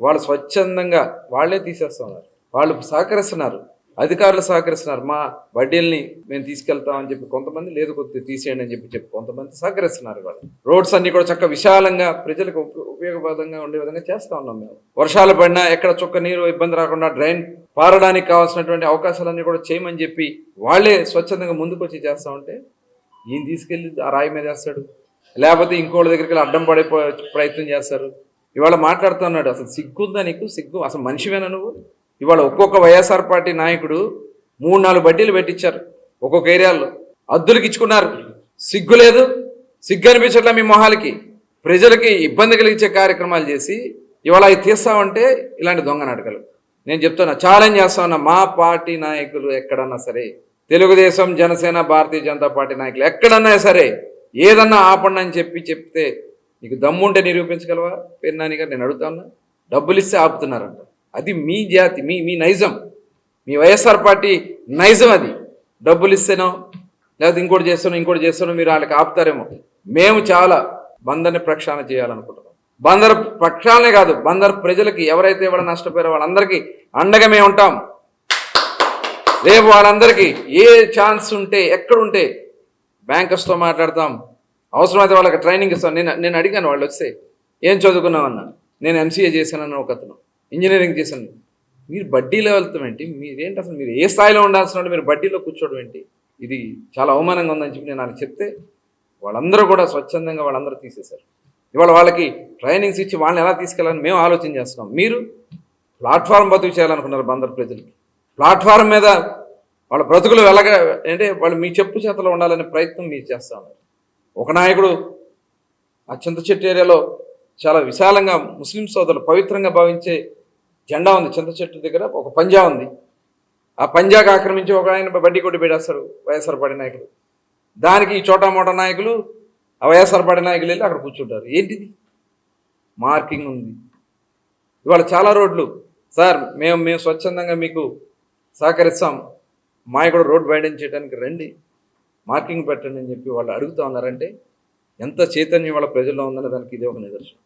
వాళ్ళు స్వచ్ఛందంగా వాళ్ళే తీసేస్తున్నారు వాళ్ళు సహకరిస్తున్నారు. అధికారులు సహకరిస్తున్నారు. మా వడ్డీల్ని మేము తీసుకెళ్తామని చెప్పి కొంతమంది లేదు కొద్దిగా తీసేయండి అని చెప్పి చెప్పి కొంతమంది సహకరిస్తున్నారు వాళ్ళు. రోడ్స్ అన్ని కూడా చక్కగా విశాలంగా ప్రజలకు ఉప- ఉండే విధంగా చేస్తా ఉన్నాం మేము. వర్షాలు పడినా ఎక్కడ చుక్క నీరు ఇబ్బంది రాకుండా డ్రైన్ పారడానికి కావాల్సినటువంటి అవకాశాలన్నీ కూడా చేయమని చెప్పి వాళ్ళే స్వచ్ఛందంగా ముందుకు వచ్చి చేస్తా ఉంటే ఈయన తీసుకెళ్ళి ఆ రాయి మీద వేస్తాడు. లేకపోతే ఇంకోళ్ళ దగ్గరికి వెళ్ళి అడ్డం పడే ప్రయత్నం చేస్తారు. ఇవాళ మాట్లాడుతున్నాడు అసలు సిగ్గుందా నీకు? సిగ్గు. అసలు మనిషివేనా నువ్వు? ఇవాళ ఒక్కొక్క వైఎస్ఆర్ పార్టీ నాయకుడు మూడు నాలుగు బడ్డీలు పెట్టించారు ఒక్కొక్క ఏరియాలో. అద్దులకి ఇచ్చుకున్నారు. సిగ్గు లేదు. సిగ్గు అనిపించట్లే మీ మొహాలకి? ప్రజలకి ఇబ్బంది కలిగించే కార్యక్రమాలు చేసి ఇవాళ అవి తీస్తామంటే ఇలాంటి దొంగ నాటకాలు. నేను చెప్తున్నా ఛాలెంజ్ చేస్తా ఉన్నా మా పార్టీ నాయకులు ఎక్కడన్నా సరే తెలుగుదేశం జనసేన భారతీయ జనతా పార్టీ నాయకులు ఎక్కడన్నా సరే ఏదన్నా ఆపండి అని చెప్పి చెప్తే నీకు దమ్ముంటే నిరూపించగలవా? పెన్నాని గారు నేను అడుగుతా ఉన్నా. డబ్బులు ఇస్తే ఆపుతున్నారంట. అది మీ జాతి మీ మీ నైజం. మీ వైఎస్ఆర్ పార్టీ నైజం అది. డబ్బులు ఇస్తేనో లేకపోతే ఇంకోటి చేస్తానో ఇంకోటి చేస్తానో మీరు వాళ్ళకి ఆపుతారేమో. మేము చాలా బందర్ని ప్రక్షాళన చేయాలనుకుంటున్నాం. బందర్ ప్రక్షాళనే కాదు బందర్ ప్రజలకి ఎవరైతే ఎవరు నష్టపోయారో వాళ్ళందరికీ అండగా మేము ఉంటాం. రేపు వాళ్ళందరికీ ఏ ఛాన్స్ ఉంటే ఎక్కడుంటే బ్యాంకర్స్తో మాట్లాడతాం. అవసరమైతే వాళ్ళకి ట్రైనింగ్ ఇస్తాం నేను నేను అడిగాను వాళ్ళు వస్తే ఏం చదువుకున్నామన్నా నేను ఎంసీఏ చేశానన్న ఒక అతను. ఇంజనీరింగ్ చేశాను. మీరు బడ్డీలో వెళ్తాం ఏంటి? మీరేంటి అసలు? మీరు ఏ స్థాయిలో ఉండాల్సిన మీరు బడ్డీలో కూర్చోవడం ఏంటి? ఇది చాలా అవమానంగా ఉందని చెప్పి నేను వాళ్ళకి చెప్తే వాళ్ళందరూ కూడా స్వచ్ఛందంగా వాళ్ళందరూ తీసేశారు. ఇవాళ వాళ్ళకి ట్రైనింగ్స్ ఇచ్చి వాళ్ళని ఎలా తీసుకెళ్ళాలని మేము ఆలోచన చేస్తున్నాం. మీరు ప్లాట్ఫామ్ బతుకు చేయాలనుకున్నారు బందర్ ప్రజలకి. ప్లాట్ఫారం మీద వాళ్ళ బ్రతుకులు వెలగ అంటే వాళ్ళు మీ చెప్పు చేతలో ఉండాలనే ప్రయత్నం మీరు చేస్తా ఉన్నారు. ఒక నాయకుడు ఆ చింత చెట్టు ఏరియాలో చాలా విశాలంగా ముస్లిం సోదరులు పవిత్రంగా భావించే జెండా ఉంది. చింత చెట్టు దగ్గర ఒక పంజా ఉంది. ఆ పంజాకు ఆక్రమించి ఒక ఆయన బడ్డీ కొట్టి పెట్టేస్తాడు వైఎస్ఆర్ పార్టీ నాయకుడు. దానికి ఈ చోటా మోటా నాయకులు ఆ వైఎస్ఆర్ పార్టీ నాయకులు వెళ్ళి అక్కడ కూర్చుంటారు. ఏంటిది? మార్కింగ్ ఉంది. ఇవాళ చాలా రోడ్లు. సార్ మేము మేము స్వచ్ఛందంగా మీకు సహకరిస్తాం. మాయ కూడా రోడ్ వైడెన్ చేయడానికి రండి. మార్కింగ్ పెట్టండి అని చెప్పి వాళ్ళు అడుగుతా ఉన్నారంటే ఎంత చైతన్యం వాళ్ళ ప్రజల్లో ఉందనే దానికి ఇది ఒక నిదర్శనం.